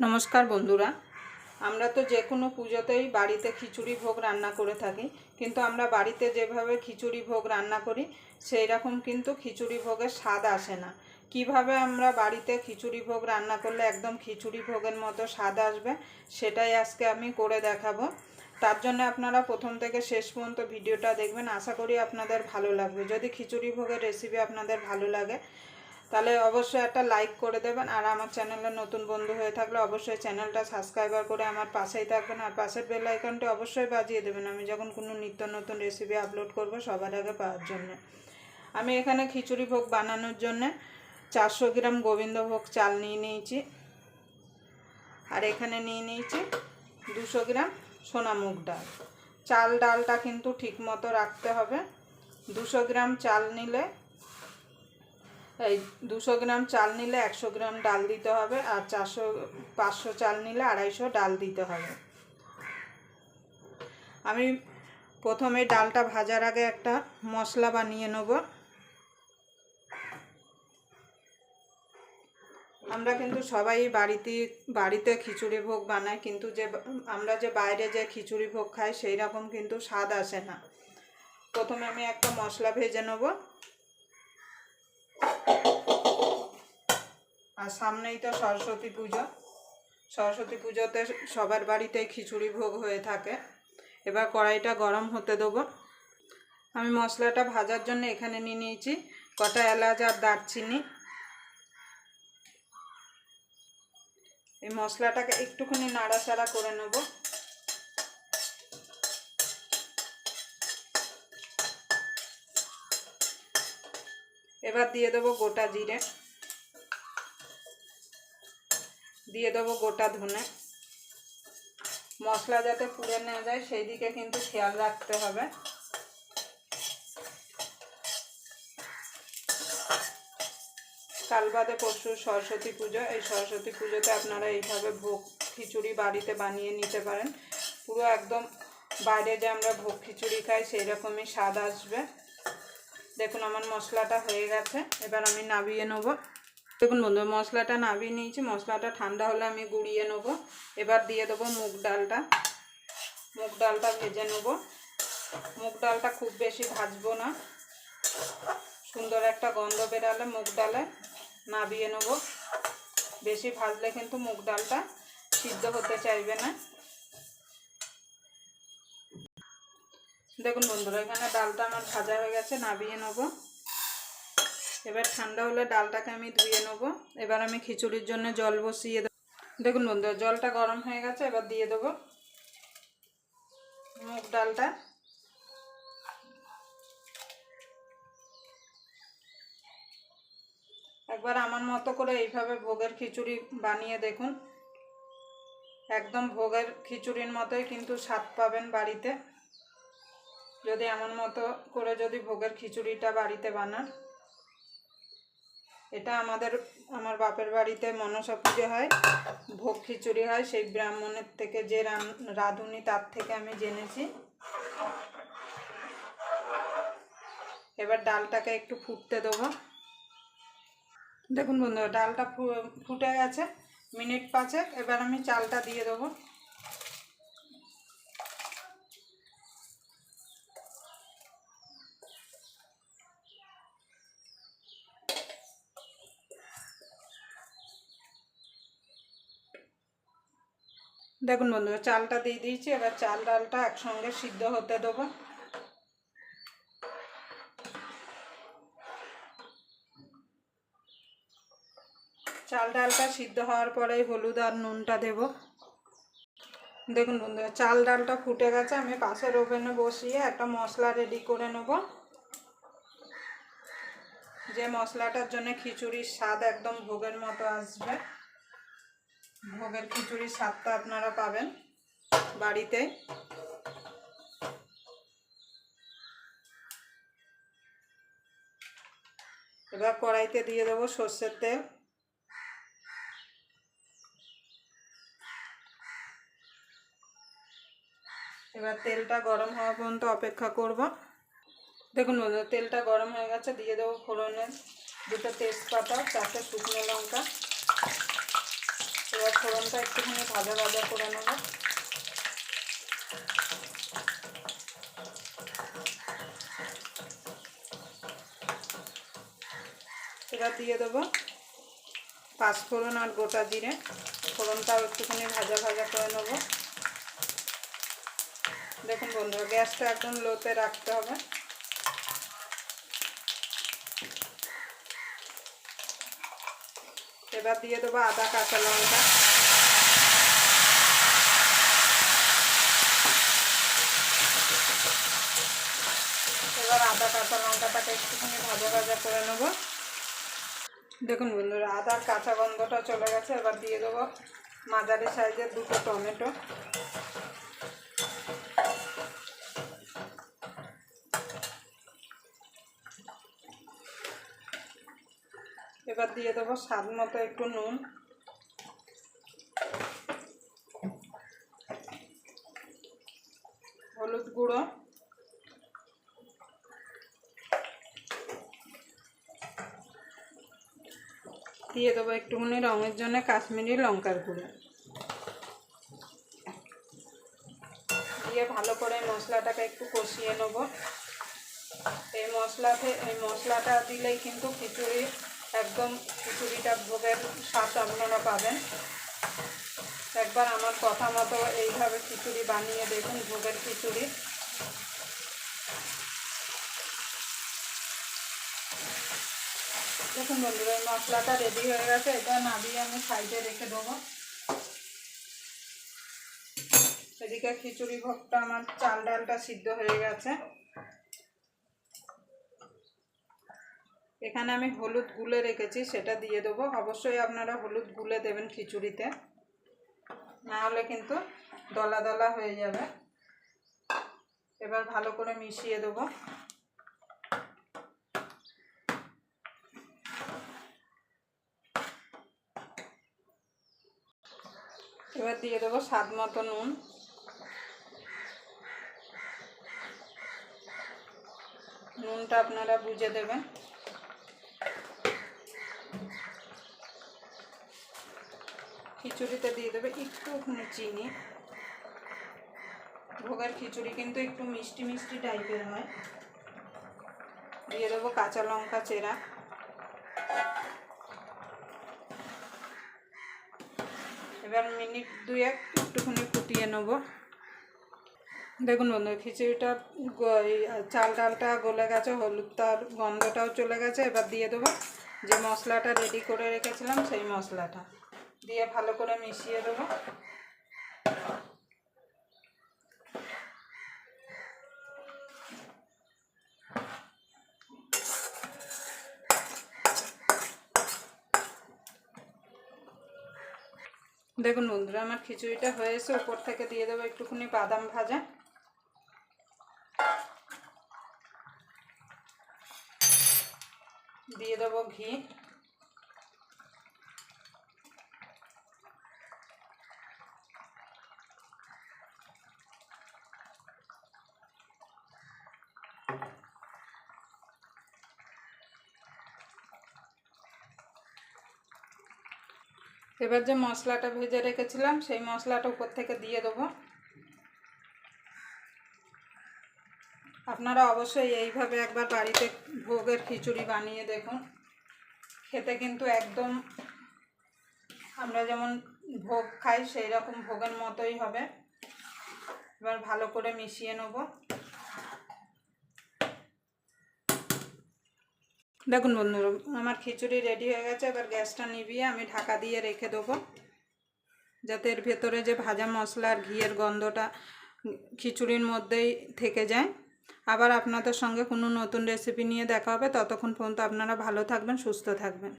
নমস্কার বন্ধুরা। আমরা তো যে কোনো পুজোতেই বাড়িতে খিচুড়ি ভোগ রান্না করে থাকি, কিন্তু আমরা বাড়িতে যেভাবে খিচুড়ি ভোগ রান্না করি, সেই রকম কিন্তু খিচুড়ি ভোগের স্বাদ আসে না। কীভাবে আমরা বাড়িতে খিচুড়ি ভোগ রান্না করলে একদম খিচুড়ি ভোগের মতো স্বাদ আসবে, সেটাই আজকে আমি করে দেখাবো। তার জন্য আপনারা প্রথম থেকে শেষ পর্যন্ত ভিডিওটা দেখবেন। আশা করি আপনাদের ভালো লাগবে। যদি খিচুড়ি ভোগের রেসিপি আপনাদের ভালো লাগে তাহলে অবশ্যই একটা লাইক করে দেবেন। আর আমার চ্যানেলে নতুন বন্ধু হয়ে থাকলে অবশ্যই চ্যানেলটা সাবস্ক্রাইবার করে আমার পাশেই থাকবেন। আর পাশের বেল আইকনটি অবশ্যই বাজিয়ে দেবেন। আমি যখন কোনো নিত্য নতুন রেসিপি আপলোড করব সবার আগে পাওয়ার জন্য। আমি এখানে খিচুড়ি ভোগ বানানোর জন্য চারশো গ্রাম গোবিন্দভোগ চাল নিয়ে নিয়েছি। আর এখানে নিয়ে নিয়েছি দুশো গ্রাম সোনা মুগ ডাল। চাল ডালটা কিন্তু ঠিক মতো রাখতে হবে। দুশো গ্রাম চাল নিলে এই দুশো গ্রাম চাল নিলে একশো গ্রাম ডাল দিতে হবে আর চারশো, পাঁচশো চাল নিলে আড়াইশো ডাল দিতে হবে। আমি প্রথমে ডালটা ভাজার আগে একটা মশলা বানিয়ে নেব। আমরা কিন্তু সবাই বাড়িতে বাড়িতে খিচুড়ি ভোগ বানাই, কিন্তু যে আমরা যে বাইরে যে খিচুড়ি ভোগ খাই সেই রকম কিন্তু স্বাদ আসে না। প্রথমে আমি একটা মশলা ভেজে নেব। আর সামনেই তো সরস্বতী পুজো। সরস্বতী পুজোতে সবার বাড়িতেই খিচুড়ি ভোগ হয়ে থাকে। এবার কড়াইটা গরম হতে দেবো। আমি মশলাটা ভাজার জন্য এখানে নিয়ে নিয়েছি কটা এলাচ আর দারচিনি। এই মশলাটাকে একটুখানি নাড়াচাড়া করে নেব। এবার দিয়ে দেবো গোটা জিরে। দিয়ে দেবো গোটা ধনে। মশলা যাতে পুড়ে না যায় সেই দিকে কিন্তু খেয়াল রাখতে হবে। কাল বাদে পরশু সরস্বতী পুজো। এই সরস্বতী পুজোতে আপনারা এইভাবে ভোগ খিচুড়ি বাড়িতে বানিয়ে নিতে পারেন। পুরো একদম বাইরে যে আমরা ভোগ খিচুড়ি খাই সেই রকমই স্বাদ আসবে। দেখুন, আমার মশলাটা হয়ে গেছে। এবার আমি নাবিয়ে নেব। দেখুন বন্ধু, মশলাটা নামিয়ে নিয়েছি। মশলাটা ঠান্ডা হলে আমি গুঁড়িয়ে নেব। এবার দিয়ে দেবো মুগ ডালটা। মুগ ডালটা ভেজে নেব। মুগ ডালটা খুব বেশি ভাজবো না। সুন্দর একটা গন্ধ বেরালে মুগ ডালে নাবিয়ে নেব। বেশি ভাজলে কিন্তু মুগ ডালটা সিদ্ধ হতে চাইবে না। দেখুন বন্ধুরা, এখানে ডালটা আমার ভাজা হয়ে গেছে, নাবিয়ে নেব। এবার ঠান্ডা হলে ডালটাকে আমি ধুয়ে নেব। এবার আমি খিচুড়ির জন্য জল বসিয়ে দেবো। দেখুন বন্ধুরা জলটা গরম হয়ে গেছে, এবার দিয়ে দেবো মুগ ডালটা। একবার আমার মতো করে এইভাবে ভোগের খিচুড়ি বানিয়ে দেখুন। একদম ভোগের খিচুড়ির মতোই কিন্তু স্বাদ পাবেন বাড়িতে। যদি এমন মতো করে যদি ভোগের খিচুড়িটা বাড়িতে বানান। এটা আমাদের, আমার বাপের বাড়িতে মনসা পুজো হয়, ভোগ খিচুড়ি হয়, সেই ব্রাহ্মণের থেকে যে রাঁধুনি তার থেকে আমি জেনেছি। এবার ডালটাকে একটু ফুটতে দেবো। দেখুন বন্ধুরা, ডালটা ফুটে গেছে, মিনিট পাঁচেক, এবার আমি চালটা দিয়ে দেবো। দেখুন বন্ধুরা, চালটা দিয়ে দিয়েছি, এবার চাল ডালটা একসঙ্গে সিদ্ধ হতে দেবো। চাল ডালটা সিদ্ধ হওয়ার পরে হলুদ আর নুনটা দেব। দেখুন বন্ধুরা, চাল ডালটা ফুটে গেছে, আমি পাশের ওভেনে বসিয়ে একটা মশলা রেডি করে নেব। যে মশলাটার জন্য খিচুড়ির স্বাদ একদম ভোগের মতো আসবে। ভোগের খিচুড়ির স্বাদটা আপনারা পাবেন বাড়িতে। এবার কড়াইতে দিয়ে দেবো সর্ষের তেল। এবার তেলটা গরম হওয়া পর্যন্ত অপেক্ষা করব। দেখুন তেলটা গরম হয়ে গেছে, দিয়ে দেবো ফোড়নের দুটো তেজপাতা, চারটে শুকনো লঙ্কা। এবার ফোড়নটা একটুখানি ভাজা ভাজা করে নেব। এবার দিয়ে দেবো পাঁচফোড়ন আর গোটা জিরে। ফোড়নটাও একটুখানি ভাজা ভাজা করে নেব। দেখুন বন্ধুরা, গ্যাসটা একদম লোতে রাখতে হবে। এবার দিয়ে দেবো আদা, কাঁচা লঙ্কা। এবার আদা, কাঁচা লঙ্কাটাকে একটুখানি ভাজা ভাজা করে নেব। দেখুন বন্ধুরা, আদার কাঁচা গন্ধটা চলে গেছে। এবার দিয়ে দেবো মাঝারি সাইজের দুটো টমেটো। এবার দিয়ে দেবো স্বাদ মতো একটু নুন। হলুদ গুঁড়ো। দিয়ে দেবো একটুখানি রঙের জন্য কাশ্মীরি লঙ্কার গুঁড়ো। দিয়ে ভালো করে মশলাটাকে একটু কষিয়ে নেব। এই মশলাতে, এই মশলাটা দিলেই কিন্তু খিচুড়ি একদম খিচুড়িটা ভোগের স্বাদ আপনারা পাবেন। একবার আমার কথা মতো এইভাবে খিচুড়ি বানিয়ে দেখুন, ভোগের খিচুড়ি। দেখুন বন্ধুরা, এই মশলাটা রেডি হয়ে গেছে। এটা নামিয়ে আমি সাইডে রেখে দেবো। এদিকে খিচুড়ি ভোগটা, আমার চাল ডালটা সিদ্ধ হয়ে গেছে। এখানে আমি হলুদ গুলে রেখেছি, সেটা দিয়ে দেবো। অবশ্যই আপনারা হলুদ গুলে দেবেন খিচুড়িতে। না হলে কিন্তু দলা দলা হয়ে যাবে। এবার ভালো করে মিশিয়ে দেবো। এবার দিয়ে দেবো স্বাদ মতো নুন। নুনটা আপনারা বুঝে দেবেন। খিচুড়িতে দিয়ে দেবে একটুখানি চিনি। ভোগের খিচুড়ি কিন্তু একটু মিষ্টি মিষ্টি টাইপের হয়। দিয়ে দেবো কাঁচা লঙ্কা চেরা। এবার মিনিট দুয়েক একটুখানি ফুটিয়ে নেব। দেখুন বন্ধু, খিচুড়িটা চাল ডালটা গলে গেছে, হলুদটার গন্ধটাও চলে গেছে। এবার দিয়ে দেবো যে মশলাটা রেডি করে রেখেছিলাম, সেই মশলাটা। দিয়ে ভালো করে মিশিয়ে দেবো। দেখুন বন্ধুরা, আমার খিচুড়িটা হয়েছে উপর থেকে দিয়ে দেবো একটুখানি বাদাম ভাজা। দিয়ে দেবো ঘি। এবার যে মশলাটা ভেজে রেখেছিলাম, সেই মশলাটা উপর থেকে দিয়ে দেবো। আপনারা অবশ্যই এইভাবে একবার বাড়িতে ভোগের খিচুড়ি বানিয়ে দেখুন। খেতে কিন্তু একদম আমরা যেমন ভোগ খাই সেই রকম ভোগের মতোই হবে। এবার ভালো করে মিশিয়ে নেব। দেখুন বন্ধুরা আমার খিচুড়ি রেডি হয়ে গেছে, এবার গ্যাসটা নিবিয়ে আমি ঢাকা দিয়ে রেখে দেবো। যাতে এর ভেতরে যে ভাজা মশলা আর ঘিয়ের গন্ধটা খিচুড়ির মধ্যেই থেকে যায়। আবার আপনাদের সঙ্গে কোনো নতুন রেসিপি নিয়ে দেখা হবে, ততক্ষণ পর্যন্ত আপনারা ভালো থাকবেন, সুস্থ থাকবেন।